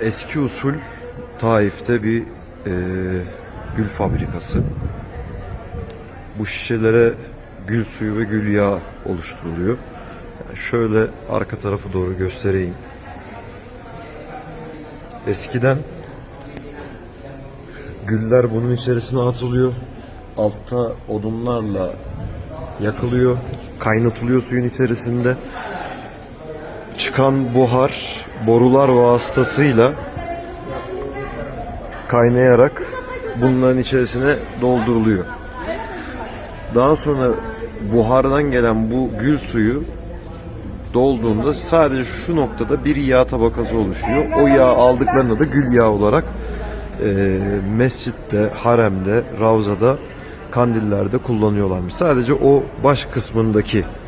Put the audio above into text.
eski usul Taif'te bir e, gül fabrikası. Bu şişelere gül suyu ve gül yağı oluşturuluyor. Yani şöyle arka tarafı doğru göstereyim. Eskiden güller bunun içerisine atılıyor. Altta odunlarla yakılıyor, kaynatılıyor suyun içerisinde. Çıkan buhar borular vasıtasıyla kaynayarak bunların içerisine dolduruluyor. Daha sonra buhardan gelen bu gül suyu dolduğunda sadece şu noktada bir yağ tabakası oluşuyor. O yağ aldıklarında da gül yağı olarak e, mescitte, haremde, ravzada, kandillerde kullanıyorlarmış. Sadece o baş kısmındaki